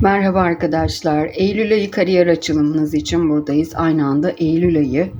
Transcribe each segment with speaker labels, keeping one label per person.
Speaker 1: Merhaba arkadaşlar. Eylül ayı kariyer açılımınız için buradayız. Aynı anda Eylül ayı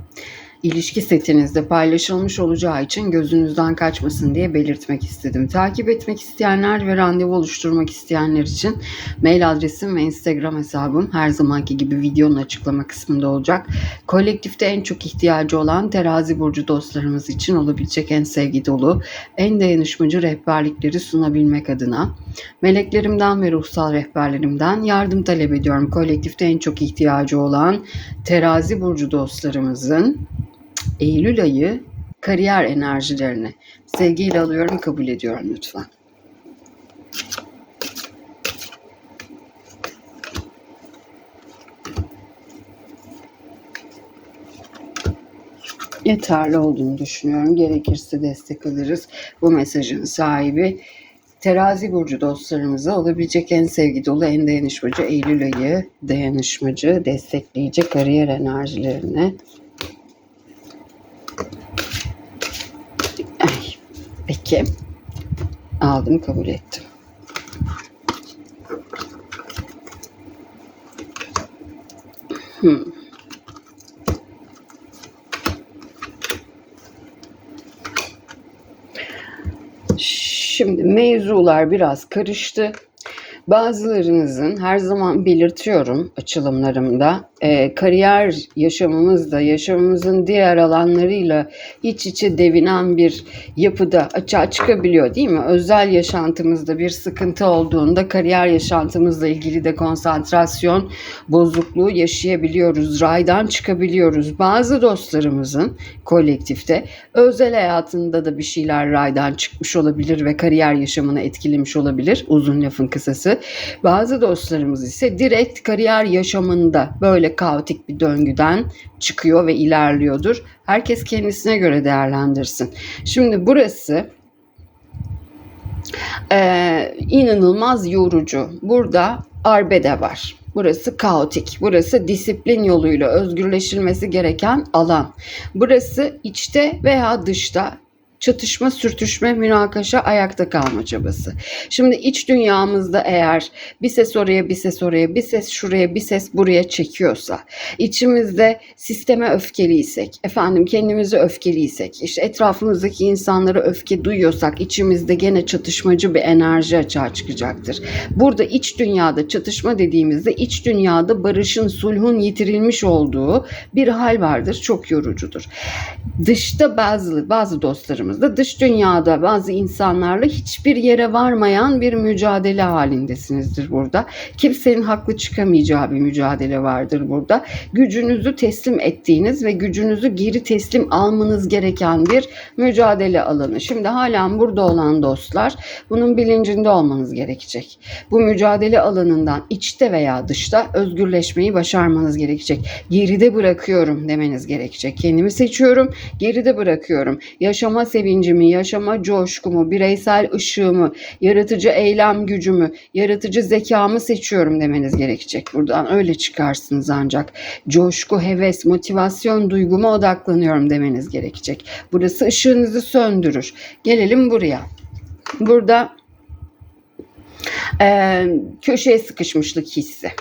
Speaker 1: ilişki setinizde paylaşılmış olacağı için gözünüzden kaçmasın diye belirtmek istedim. Takip etmek isteyenler ve randevu oluşturmak isteyenler için mail adresim ve Instagram hesabım her zamanki gibi videonun açıklama kısmında olacak. Kolektifte en çok ihtiyacı olan terazi burcu dostlarımız için olabilecek en sevgi dolu, en dayanışmacı rehberlikleri sunabilmek adına meleklerimden ve ruhsal rehberlerimden yardım talep ediyorum. Kolektifte en çok ihtiyacı olan terazi burcu dostlarımızın Eylül ayı kariyer enerjilerini sevgiyle alıyorum, kabul ediyorum lütfen. Yeterli olduğunu düşünüyorum. Gerekirse destek alırız. Bu mesajın sahibi Terazi burcu dostlarımıza olabilecek en sevgi dolu, en dayanışmacı Eylül ayı dayanışmacı, destekleyici kariyer enerjilerini 2 aldım kabul ettim. Hmm. Şimdi mevzular biraz karıştı. Bazılarınızın her zaman belirtiyorum açılımlarımda e, kariyer yaşamımızda yaşamımızın diğer alanlarıyla iç içe devinen bir yapıda açığa çıkabiliyor değil mi? Özel yaşantımızda bir sıkıntı olduğunda kariyer yaşantımızla ilgili de konsantrasyon bozukluğu yaşayabiliyoruz. Raydan çıkabiliyoruz. Bazı dostlarımızın kolektifte özel hayatında da bir şeyler raydan çıkmış olabilir ve kariyer yaşamını etkilemiş olabilir. Uzun lafın kısası. Bazı dostlarımız ise direkt kariyer yaşamında böyle kaotik bir döngüden çıkıyor ve ilerliyordur. Herkes kendisine göre değerlendirsin. Şimdi burası e, inanılmaz yorucu. Burada arbede var. Burası kaotik. Burası disiplin yoluyla özgürleşilmesi gereken alan. Burası içte veya dışta çatışma, sürtüşme, münakaşa, ayakta kalma çabası. Şimdi iç dünyamızda eğer bir ses oraya, bir ses oraya, bir ses şuraya, bir ses buraya çekiyorsa, içimizde sisteme öfkeliysek, efendim kendimizi öfkeliysek, işte etrafımızdaki insanlara öfke duyuyorsak, içimizde gene çatışmacı bir enerji açığa çıkacaktır. Burada iç dünyada çatışma dediğimizde iç dünyada barışın, sulhun yitirilmiş olduğu bir hal vardır. Çok yorucudur. Dışta bazı bazı dostlarımızda dış dünyada bazı insanlarla hiçbir yere varmayan bir mücadele halindesinizdir burada. Kimsenin haklı çıkamayacağı bir mücadele vardır burada. Gücünüzü teslim ettiğiniz ve gücünüzü geri teslim almanız gereken bir mücadele alanı. Şimdi halen burada olan dostlar bunun bilincinde olmanız gerekecek. Bu mücadele alanından içte veya dışta özgürleşmeyi başarmanız gerekecek. Geride bırakıyorum demeniz gerekecek. Kendimi seçiyorum geride bırakıyorum. Yaşama sevincimi, yaşama coşkumu, bireysel ışığımı, yaratıcı eylem gücümü, yaratıcı zekamı seçiyorum demeniz gerekecek. Buradan öyle çıkarsınız ancak. Coşku, heves, motivasyon duyguma odaklanıyorum demeniz gerekecek. Burası ışığınızı söndürür. Gelelim buraya. Burada e, köşeye sıkışmışlık hissi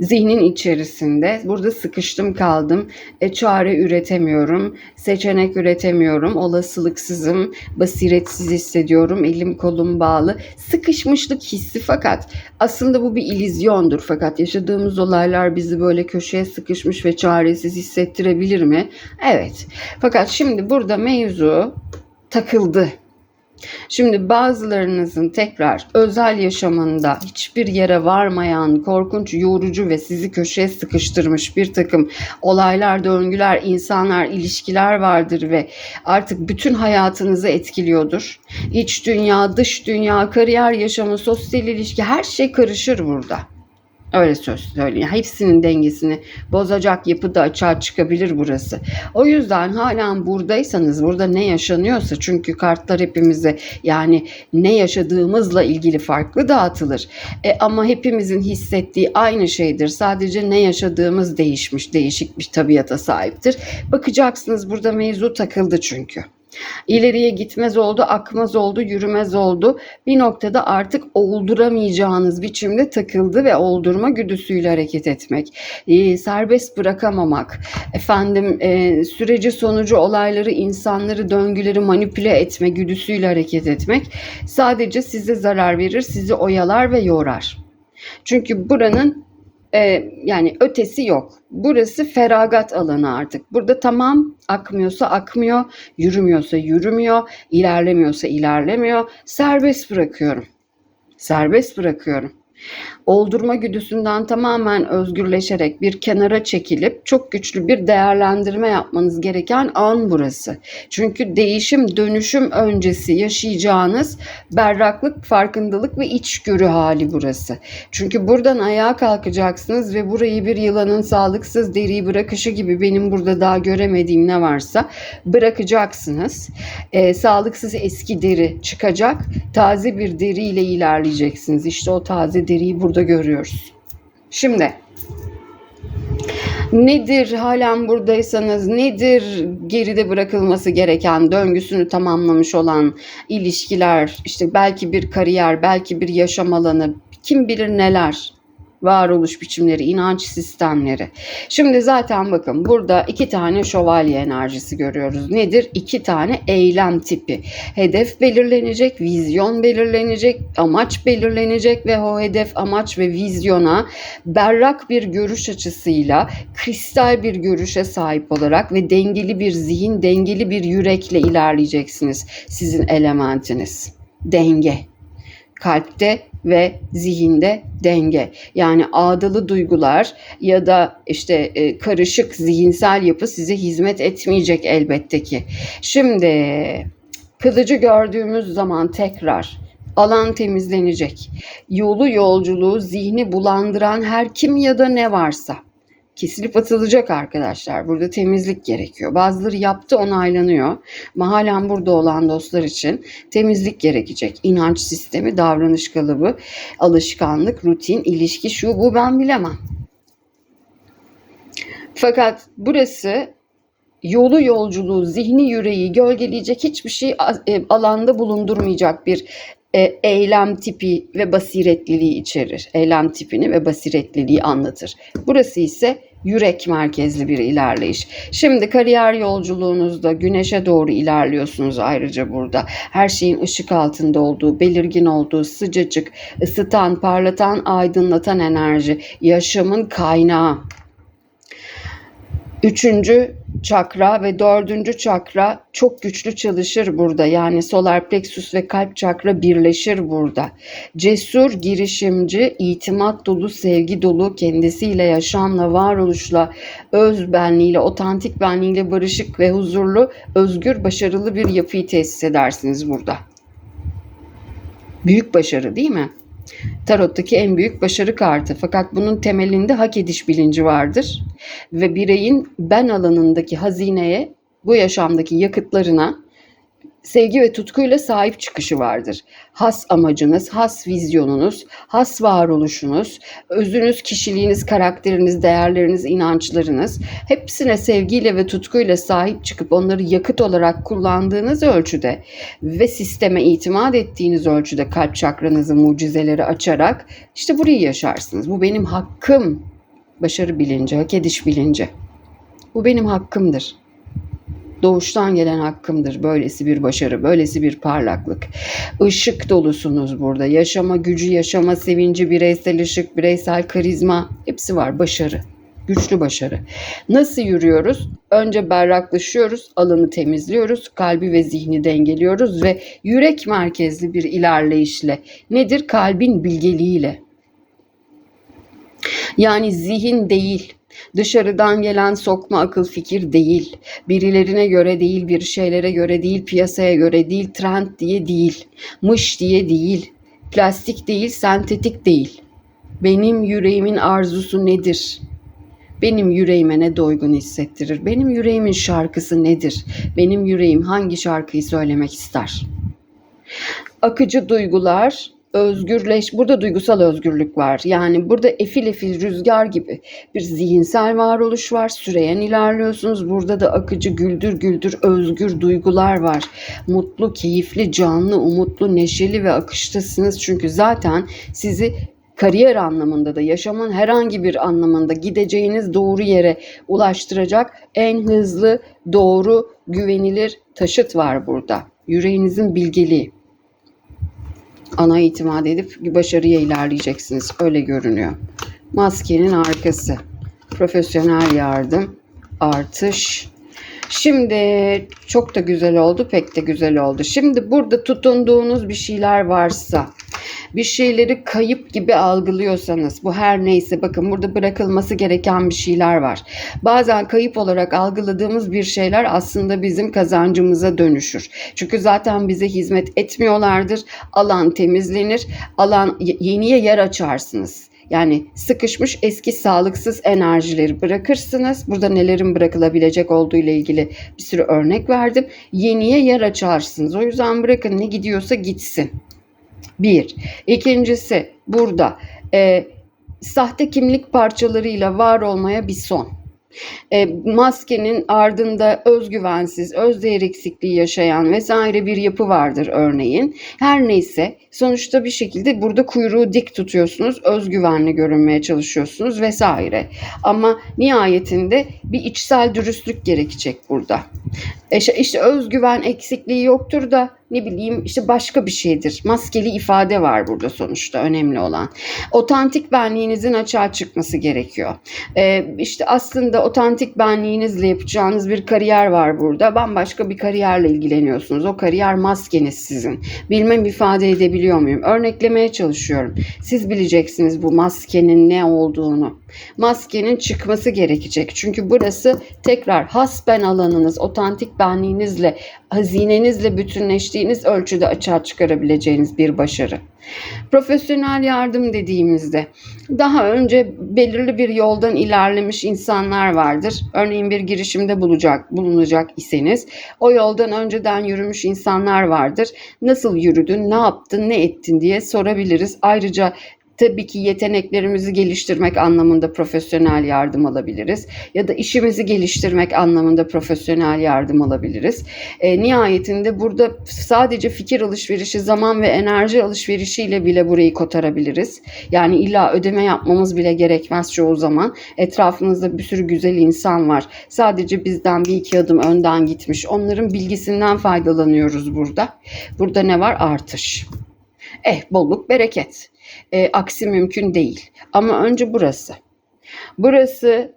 Speaker 1: zihnin içerisinde burada sıkıştım kaldım, e, çare üretemiyorum, seçenek üretemiyorum, olasılıksızım, basiretsiz hissediyorum, elim kolum bağlı. Sıkışmışlık hissi fakat aslında bu bir ilizyondur. Fakat yaşadığımız olaylar bizi böyle köşeye sıkışmış ve çaresiz hissettirebilir mi? Evet. Fakat şimdi burada mevzu takıldı Şimdi bazılarınızın tekrar özel yaşamında hiçbir yere varmayan, korkunç, yorucu ve sizi köşeye sıkıştırmış bir takım olaylar, döngüler, insanlar, ilişkiler vardır ve artık bütün hayatınızı etkiliyordur. İç dünya, dış dünya, kariyer yaşamı, sosyal ilişki her şey karışır burada. Öyle söz söyleyeyim. Hepsinin dengesini bozacak yapıda açığa çıkabilir burası. O yüzden halen buradaysanız burada ne yaşanıyorsa çünkü kartlar hepimize yani ne yaşadığımızla ilgili farklı dağıtılır. E, ama hepimizin hissettiği aynı şeydir. Sadece ne yaşadığımız değişmiş, değişik bir tabiata sahiptir. Bakacaksınız burada mevzu takıldı çünkü. İleriye gitmez oldu, akmaz oldu, yürümez oldu. Bir noktada artık olduramayacağınız biçimde takıldı ve oldurma güdüsüyle hareket etmek. Ee, serbest bırakamamak, efendim e, süreci sonucu olayları, insanları, döngüleri manipüle etme güdüsüyle hareket etmek sadece size zarar verir, sizi oyalar ve yorar. Çünkü buranın e, yani ötesi yok. Burası feragat alanı artık. Burada tamam akmıyorsa akmıyor, yürümüyorsa yürümüyor, ilerlemiyorsa ilerlemiyor. Serbest bırakıyorum. Serbest bırakıyorum. Oldurma güdüsünden tamamen özgürleşerek bir kenara çekilip çok güçlü bir değerlendirme yapmanız gereken an burası. Çünkü değişim, dönüşüm öncesi yaşayacağınız berraklık, farkındalık ve içgörü hali burası. Çünkü buradan ayağa kalkacaksınız ve burayı bir yılanın sağlıksız deriyi bırakışı gibi benim burada daha göremediğim ne varsa bırakacaksınız. Ee, sağlıksız eski deri çıkacak, taze bir deriyle ilerleyeceksiniz. İşte o taze deriyi burada görüyoruz. Şimdi nedir halen buradaysanız nedir geride bırakılması gereken döngüsünü tamamlamış olan ilişkiler işte belki bir kariyer belki bir yaşam alanı kim bilir neler varoluş biçimleri, inanç sistemleri. Şimdi zaten bakın burada iki tane şövalye enerjisi görüyoruz. Nedir? İki tane eylem tipi. Hedef belirlenecek, vizyon belirlenecek, amaç belirlenecek ve o hedef, amaç ve vizyona berrak bir görüş açısıyla, kristal bir görüşe sahip olarak ve dengeli bir zihin, dengeli bir yürekle ilerleyeceksiniz. Sizin elementiniz. Denge kalpte ve zihinde denge. Yani ağdalı duygular ya da işte e, karışık zihinsel yapı size hizmet etmeyecek elbette ki. Şimdi kılıcı gördüğümüz zaman tekrar alan temizlenecek. Yolu yolculuğu zihni bulandıran her kim ya da ne varsa kesilip atılacak arkadaşlar. Burada temizlik gerekiyor. Bazıları yaptı onaylanıyor. Ama halen burada olan dostlar için temizlik gerekecek. İnanç sistemi, davranış kalıbı, alışkanlık, rutin, ilişki şu bu ben bilemem. Fakat burası yolu yolculuğu, zihni yüreği gölgeleyecek hiçbir şey e, alanda bulundurmayacak bir e, eylem tipi ve basiretliliği içerir. Eylem tipini ve basiretliliği anlatır. Burası ise yürek merkezli bir ilerleyiş. Şimdi kariyer yolculuğunuzda güneşe doğru ilerliyorsunuz ayrıca burada. Her şeyin ışık altında olduğu, belirgin olduğu, sıcacık, ısıtan, parlatan, aydınlatan enerji, yaşamın kaynağı. Üçüncü çakra ve dördüncü çakra çok güçlü çalışır burada. Yani solar plexus ve kalp çakra birleşir burada. Cesur, girişimci, itimat dolu, sevgi dolu, kendisiyle, yaşamla, varoluşla, öz benliğiyle, otantik benliğiyle barışık ve huzurlu, özgür, başarılı bir yapıyı tesis edersiniz burada. Büyük başarı değil mi? Tarottaki en büyük başarı kartı. Fakat bunun temelinde hak ediş bilinci vardır. Ve bireyin ben alanındaki hazineye, bu yaşamdaki yakıtlarına sevgi ve tutkuyla sahip çıkışı vardır. Has amacınız, has vizyonunuz, has varoluşunuz, özünüz, kişiliğiniz, karakteriniz, değerleriniz, inançlarınız hepsine sevgiyle ve tutkuyla sahip çıkıp onları yakıt olarak kullandığınız ölçüde ve sisteme itimat ettiğiniz ölçüde kalp çakranızı mucizeleri açarak işte burayı yaşarsınız. Bu benim hakkım. Başarı bilinci, hak ediş bilinci. Bu benim hakkımdır doğuştan gelen hakkımdır. Böylesi bir başarı, böylesi bir parlaklık. Işık dolusunuz burada. Yaşama gücü, yaşama sevinci, bireysel ışık, bireysel karizma hepsi var. Başarı. Güçlü başarı. Nasıl yürüyoruz? Önce berraklaşıyoruz, alanı temizliyoruz, kalbi ve zihni dengeliyoruz ve yürek merkezli bir ilerleyişle. Nedir? Kalbin bilgeliğiyle. Yani zihin değil, Dışarıdan gelen sokma akıl fikir değil. Birilerine göre değil, bir şeylere göre değil, piyasaya göre değil, trend diye değil, mış diye değil, plastik değil, sentetik değil. Benim yüreğimin arzusu nedir? Benim yüreğime ne doygun hissettirir? Benim yüreğimin şarkısı nedir? Benim yüreğim hangi şarkıyı söylemek ister? Akıcı duygular, özgürleş. Burada duygusal özgürlük var. Yani burada efil efil rüzgar gibi bir zihinsel varoluş var. Süreyen ilerliyorsunuz. Burada da akıcı güldür güldür özgür duygular var. Mutlu, keyifli, canlı, umutlu, neşeli ve akıştasınız. Çünkü zaten sizi kariyer anlamında da yaşamın herhangi bir anlamında gideceğiniz doğru yere ulaştıracak en hızlı, doğru, güvenilir taşıt var burada. Yüreğinizin bilgeliği. Ana itimat edip başarıya ilerleyeceksiniz. Öyle görünüyor. Maskenin arkası. Profesyonel yardım, artış. Şimdi çok da güzel oldu, pek de güzel oldu. Şimdi burada tutunduğunuz bir şeyler varsa, bir şeyleri kayıp gibi algılıyorsanız bu her neyse bakın burada bırakılması gereken bir şeyler var. Bazen kayıp olarak algıladığımız bir şeyler aslında bizim kazancımıza dönüşür. Çünkü zaten bize hizmet etmiyorlardır. Alan temizlenir. Alan yeniye yer açarsınız. Yani sıkışmış eski sağlıksız enerjileri bırakırsınız. Burada nelerin bırakılabilecek olduğu ile ilgili bir sürü örnek verdim. Yeniye yer açarsınız. O yüzden bırakın ne gidiyorsa gitsin. Bir. İkincisi burada e, sahte kimlik parçalarıyla var olmaya bir son. E, maskenin ardında özgüvensiz, özdeğer eksikliği yaşayan vesaire bir yapı vardır örneğin. Her neyse sonuçta bir şekilde burada kuyruğu dik tutuyorsunuz, özgüvenli görünmeye çalışıyorsunuz vesaire. Ama nihayetinde bir içsel dürüstlük gerekecek burada. E, işte özgüven eksikliği yoktur da ne bileyim işte başka bir şeydir. Maskeli ifade var burada sonuçta önemli olan. Otantik benliğinizin açığa çıkması gerekiyor. Ee, işte aslında otantik benliğinizle yapacağınız bir kariyer var burada. Bambaşka bir kariyerle ilgileniyorsunuz. O kariyer maskeniz sizin. Bilmem ifade edebiliyor muyum? Örneklemeye çalışıyorum. Siz bileceksiniz bu maskenin ne olduğunu. Maskenin çıkması gerekecek. Çünkü burası tekrar hasben alanınız, otantik benliğinizle, hazinenizle bütünleştiğiniz ölçüde açığa çıkarabileceğiniz bir başarı. Profesyonel yardım dediğimizde daha önce belirli bir yoldan ilerlemiş insanlar vardır. Örneğin bir girişimde bulacak, bulunacak iseniz o yoldan önceden yürümüş insanlar vardır. Nasıl yürüdün, ne yaptın, ne ettin diye sorabiliriz. Ayrıca Tabii ki yeteneklerimizi geliştirmek anlamında profesyonel yardım alabiliriz. Ya da işimizi geliştirmek anlamında profesyonel yardım alabiliriz. E, nihayetinde burada sadece fikir alışverişi, zaman ve enerji alışverişiyle bile burayı kotarabiliriz. Yani illa ödeme yapmamız bile gerekmez çoğu zaman. Etrafımızda bir sürü güzel insan var. Sadece bizden bir iki adım önden gitmiş. Onların bilgisinden faydalanıyoruz burada. Burada ne var? Artış. Eh bolluk bereket. E, aksi mümkün değil. Ama önce burası. Burası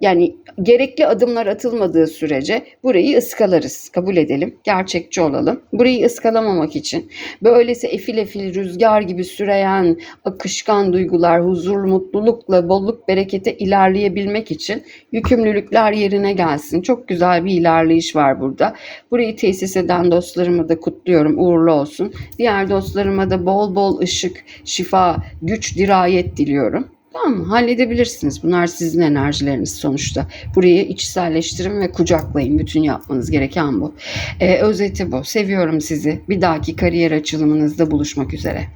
Speaker 1: yani gerekli adımlar atılmadığı sürece burayı ıskalarız. Kabul edelim. Gerçekçi olalım. Burayı ıskalamamak için böylese efil efil rüzgar gibi süreyen akışkan duygular, huzur, mutlulukla, bolluk, berekete ilerleyebilmek için yükümlülükler yerine gelsin. Çok güzel bir ilerleyiş var burada. Burayı tesis eden dostlarımı da kutluyorum. Uğurlu olsun. Diğer dostlarıma da bol bol ışık, şifa, güç, dirayet diliyorum. Tamam mı? Halledebilirsiniz. Bunlar sizin enerjileriniz sonuçta. Burayı içselleştirin ve kucaklayın. Bütün yapmanız gereken bu. Ee, özeti bu. Seviyorum sizi. Bir dahaki kariyer açılımınızda buluşmak üzere.